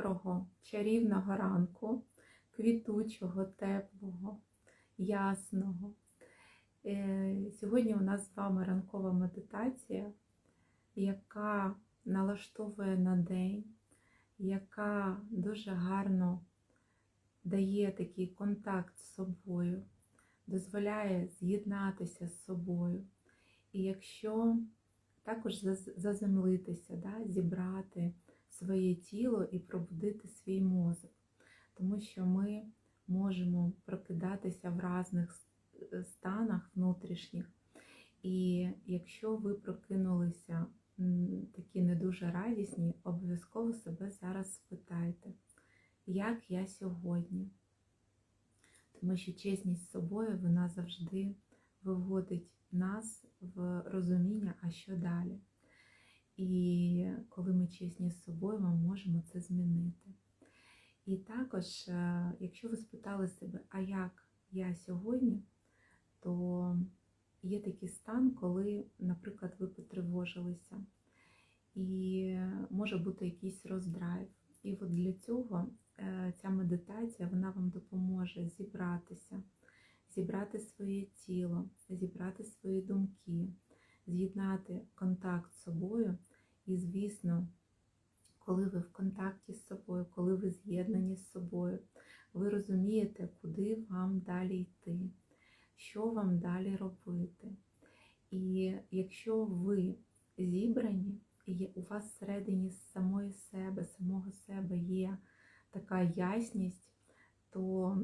доброго, чарівного ранку, квітучого, теплого, ясного. Е, Сьогодні у нас з вами ранкова медитація, яка налаштовує на день, яка дуже гарно дає такий контакт з собою, дозволяє з'єднатися з собою. І якщо також заземлитися, да, зібрати своє тіло і пробудити свій мозок, тому що ми можемо прокидатися в різних станах внутрішніх. І якщо ви прокинулися такі не дуже радісні, обов'язково себе зараз спитайте, як я сьогодні? Тому що чесність з собою вона завжди виводить нас в розуміння, а що далі. І коли ми чесні з собою, ми можемо це змінити. І також, е, якщо ви спитали себе, а як я сьогодні, то є такий стан, коли, наприклад, ви потривожилися, і може бути якийсь роздрайв. І от для цього е, ця медитація вона вам допоможе зібратися, зібрати своє тіло, зібрати свої думки, з'єднати контакт з собою. І, звісно, коли ви в контакті з собою, коли ви з'єднані з собою, ви розумієте, куди вам далі йти, що вам далі робити. І якщо ви зібрані, і у вас всередині самої себе, самого себе є така ясність, то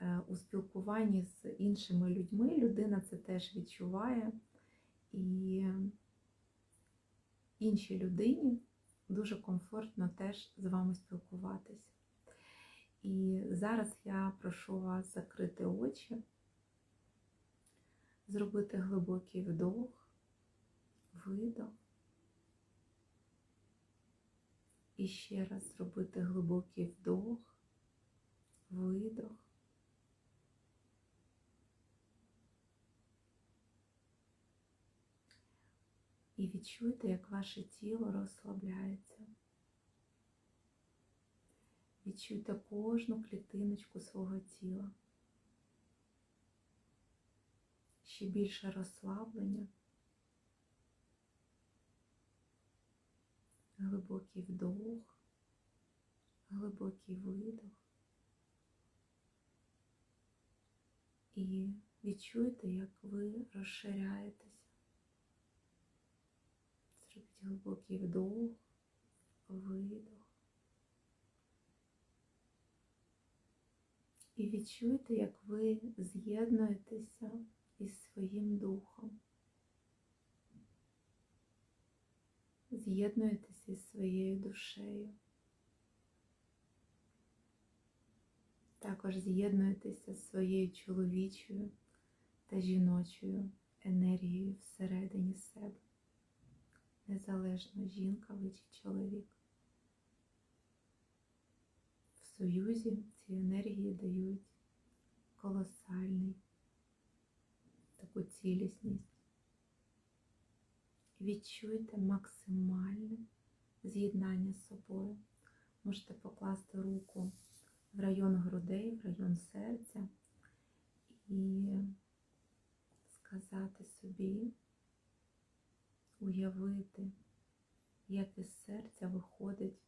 е, у спілкуванні з іншими людьми людина це теж відчуває. І іншій людині дуже комфортно теж з вами спілкуватися. І зараз я прошу вас закрити очі, зробити глибокий вдох, видох. І ще раз зробити глибокий вдох, видох. І відчуйте, як ваше тіло розслабляється. Відчуйте кожну клітиночку свого тіла. Ще більше розслаблення. Глибокий вдох, глибокий видох. І відчуйте, як ви розширяєтеся. Глибокий вдох, видох. І відчуйте, як ви з'єднуєтеся із своїм духом. З'єднуєтеся із своєю душею. Також з'єднуєтеся з своєю чоловічою та жіночою енергією всередині себе незалежно жінка ви чи чоловік. В союзі ці енергії дають колосальний таку цілісність. Відчуйте максимальне з'єднання з собою. Можете покласти руку в район грудей, в район серця і сказати собі, уявити, як із серця виходить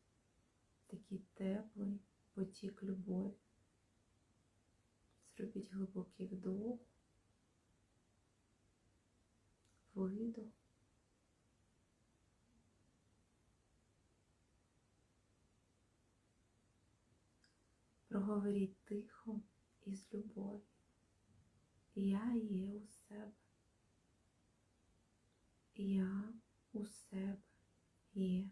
такий теплий потік любові. Зробіть глибокий вдох, видох. Проговоріть тихо і з любов'ю. Я є у себе. Я у себе є.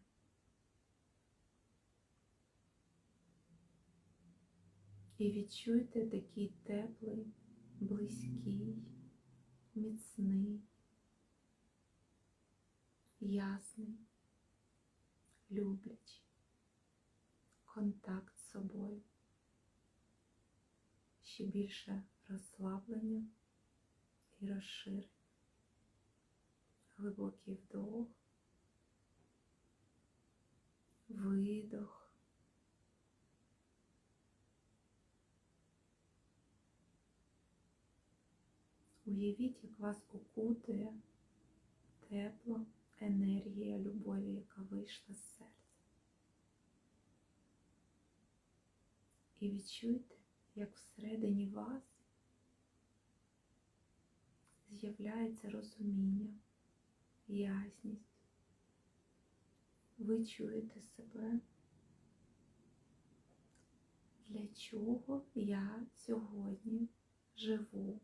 І відчуйте такий теплий, близький, міцний, ясний, люблячий контакт з собою. Ще більше розслаблення і розширення глибокий вдох, видох. Уявіть, як вас окутує тепло, енергія любові, яка вийшла з серця. І відчуйте, як всередині вас з'являється розуміння ясність. Ви чуєте себе, для чого я сьогодні живу.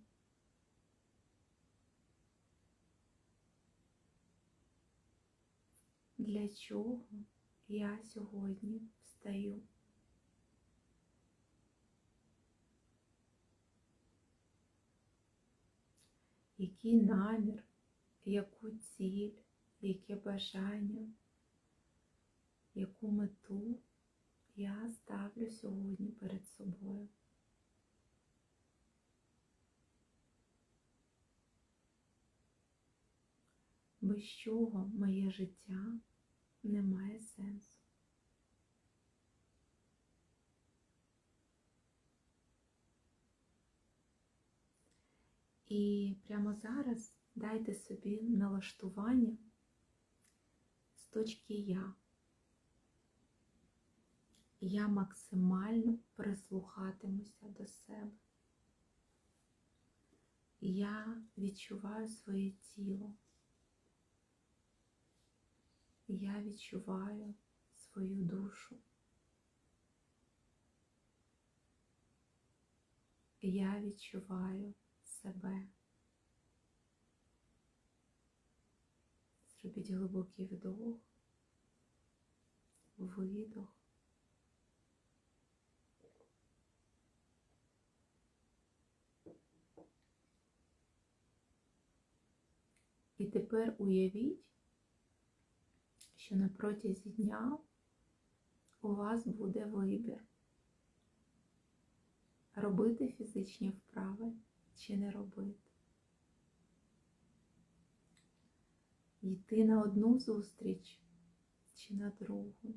Для чого я сьогодні встаю? Який намір, яку ціль, яке бажання, яку мету я ставлю сьогодні перед собою? Без чого моє життя не має сенсу. І прямо зараз дайте собі налаштування з точки Я. Я максимально прислухатимуся до себе. Я відчуваю своє тіло. Я відчуваю свою душу. Я відчуваю себе. Зробіть глибокий вдох, видох. І тепер уявіть, що на протязі дня у вас буде вибір робити фізичні вправи чи не робити. Йти на одну зустріч чи на другу.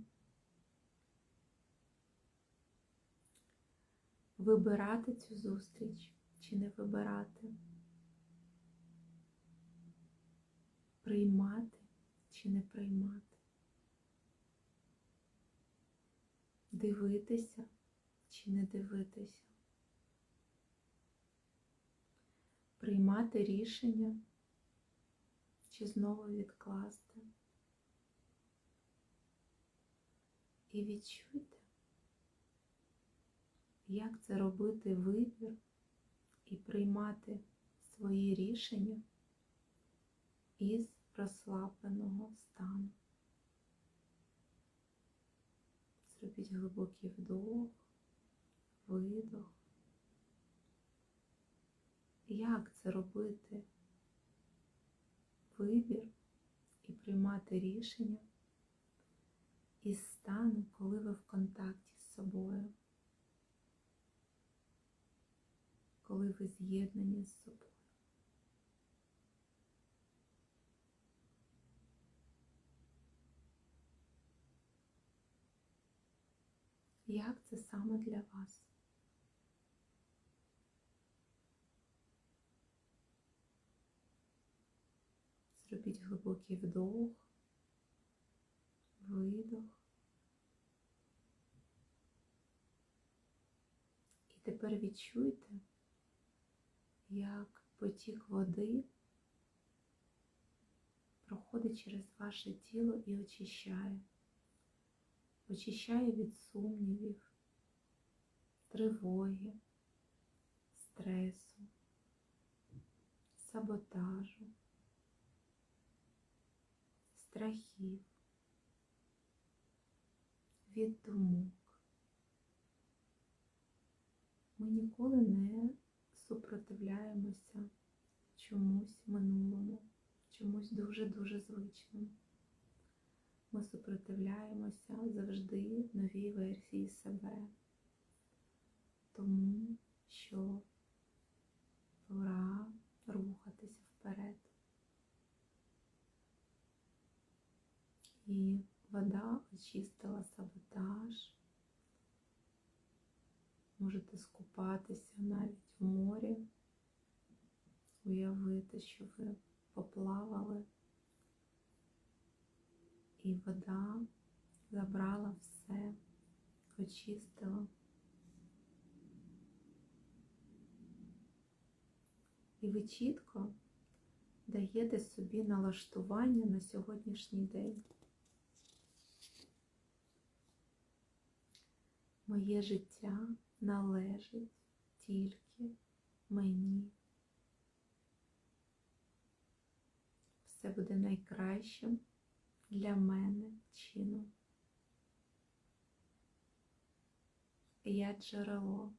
Вибирати цю зустріч чи не вибирати. Приймати чи не приймати. Дивитися чи не дивитися. Приймати рішення чи знову відкласти. І відчуйте, як це робити вибір і приймати свої рішення із розслабленого стану. Зробіть глибокий вдох, видох. Як це робити? Вибір і приймати рішення із стану, коли ви в контакті з собою, коли ви з'єднані з собою. Як це саме для вас? Зробіть глибокий вдох, видох. І тепер відчуйте, як потік води проходить через ваше тіло і очищає. Очищає від сумнівів, тривоги, стресу, саботажу страхів, від думок. Ми ніколи не супротивляємося чомусь минулому, чомусь дуже-дуже звичному. Ми супротивляємося завжди новій версії себе, тому що пора рухатися вперед. І вода очистила саботаж. Можете скупатися навіть в морі, уявити, що ви поплавали, і вода забрала все, очистила. І ви чітко даєте собі налаштування на сьогоднішній день. Моє життя належить тільки мені. Все буде найкращим для мене чином. Я джерело,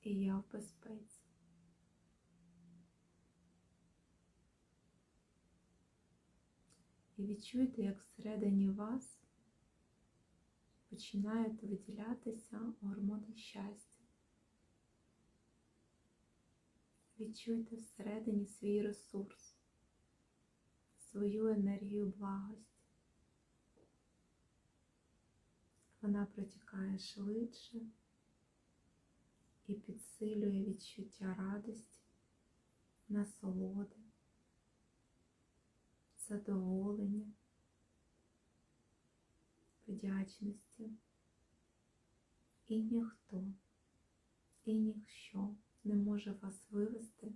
і я в безпеці. І відчуйте, як всередині вас починають виділятися гормони щастя. Відчуйте всередині свій ресурс, свою енергію благості. Вона протікає швидше і підсилює відчуття радості, насолоди, задоволення, вдячності. І ніхто, і ніщо не може вас вивести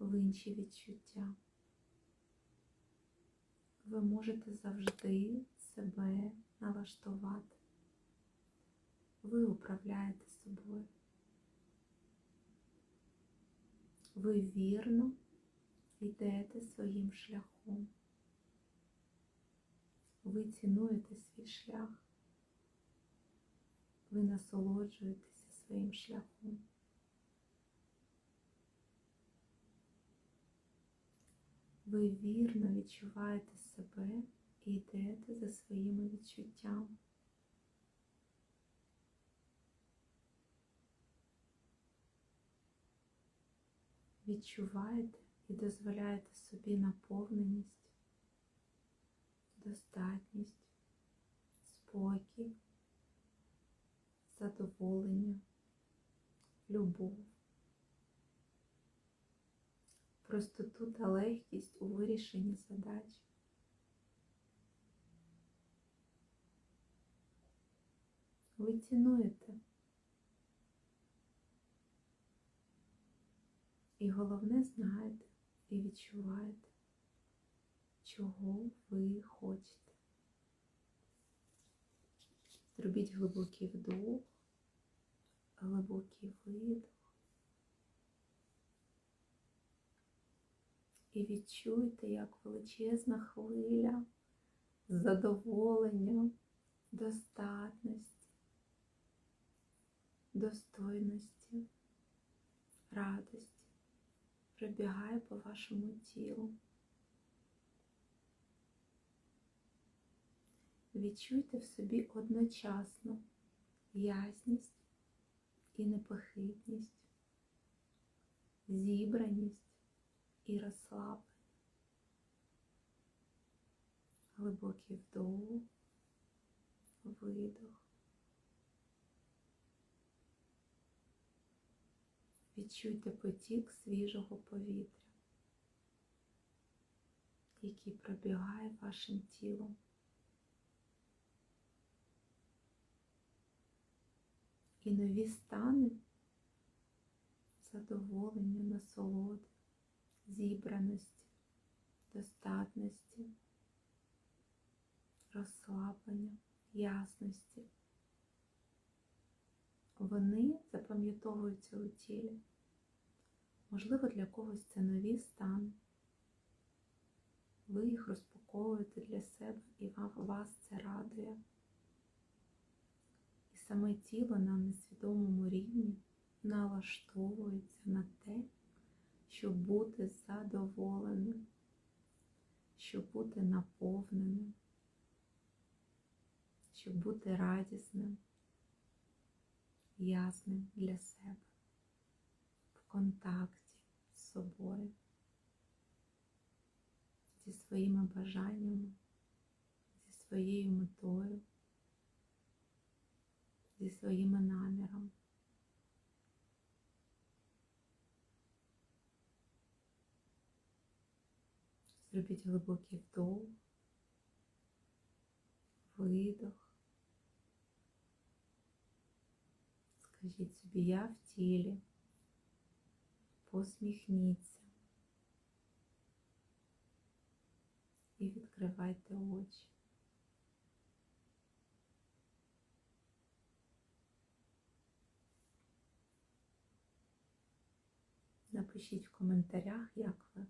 в інші відчуття. Ви можете завжди себе налаштувати. Ви управляєте собою. Ви вірно йдете своїм шляхом. Ви цінуєте свій шлях. Ви насолоджуєтеся своїм шляхом. Ви вірно відчуваєте себе і йдете за своїми відчуттями. Відчуваєте і дозволяєте собі наповненість, достатність, спокій, задоволення, любов, простоту та легкість у вирішенні задач. Ви цінуєте. І головне знаєте і відчуваєте, чого ви хочете. Зробіть глибокий вдох, глибокий видох. І відчуйте, як величезна хвиля задоволення, достатності, достойності, радості пробігає по вашому тілу. Відчуйте в собі одночасно ясність і непохитність, зібраність і розслаблення. Глибокий вдох, видох. Відчуйте потік свіжого повітря, який пробігає вашим тілом. І нові стани задоволення, насолоди, зібраності, достатності, розслаблення, ясності. Вони запам'ятовуються у тілі. Можливо, для когось це нові стани. Ви їх розпаковуєте для себе і вас це радує. Саме тіло на несвідомому рівні налаштовується на те, щоб бути задоволеним, щоб бути наповненим, щоб бути радісним, ясним для себе, в контакті з собою, зі своїми бажаннями, зі своєю метою, зі своїми намірами. Зробіть глибокий вдох, видох. Скажіть собі, я в тілі. Посміхніться і відкривайте очі. Напишіть в коментарях, як ви.